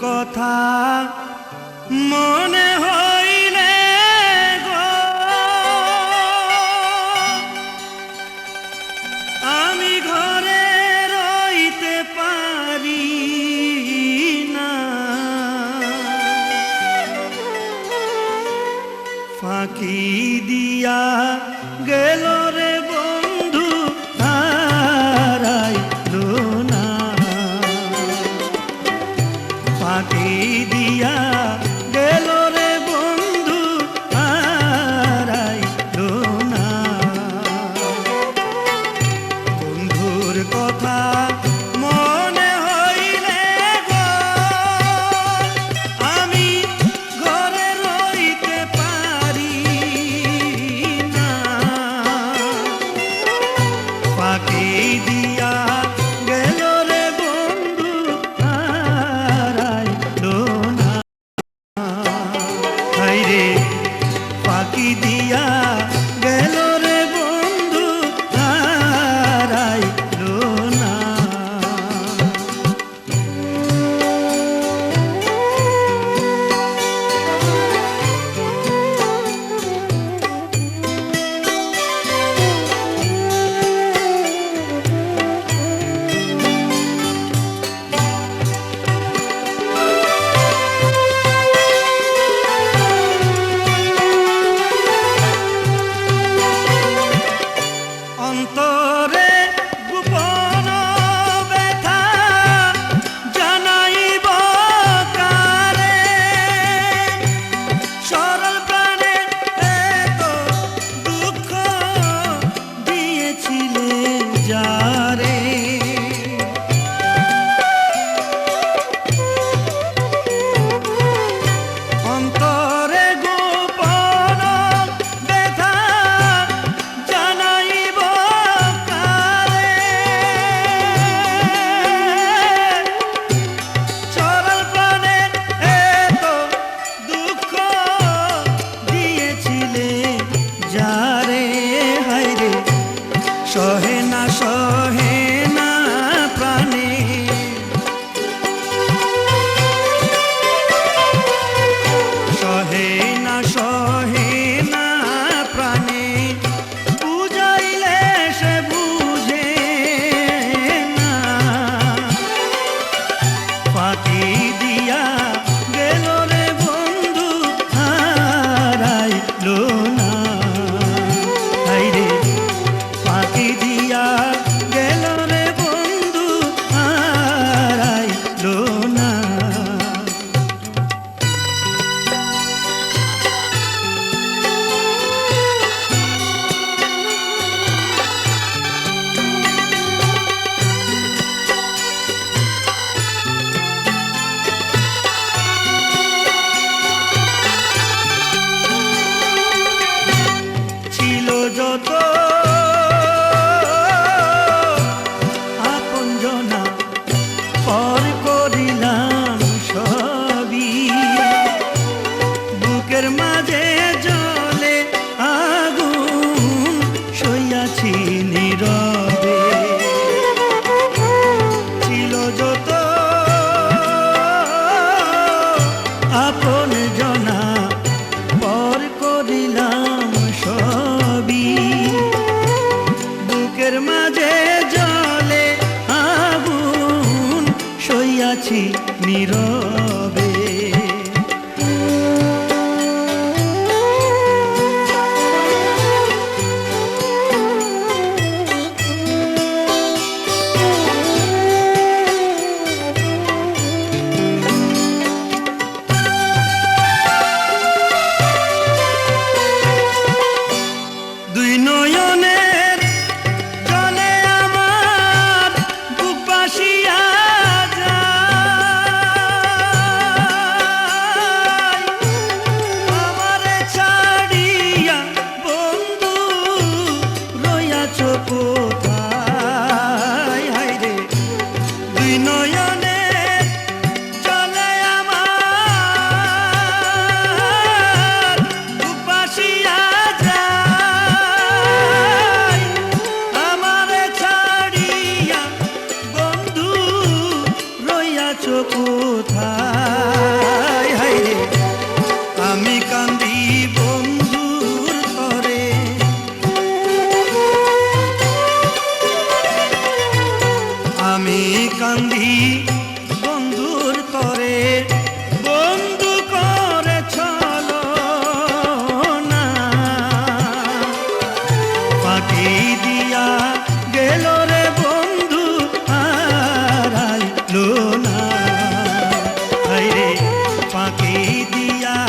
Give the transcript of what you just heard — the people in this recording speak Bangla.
কথা মনে হইলে গো। আমি ঘরে রইতে পারি না। ফাঁকি দিয়া গেল রে Yeah. দিয়া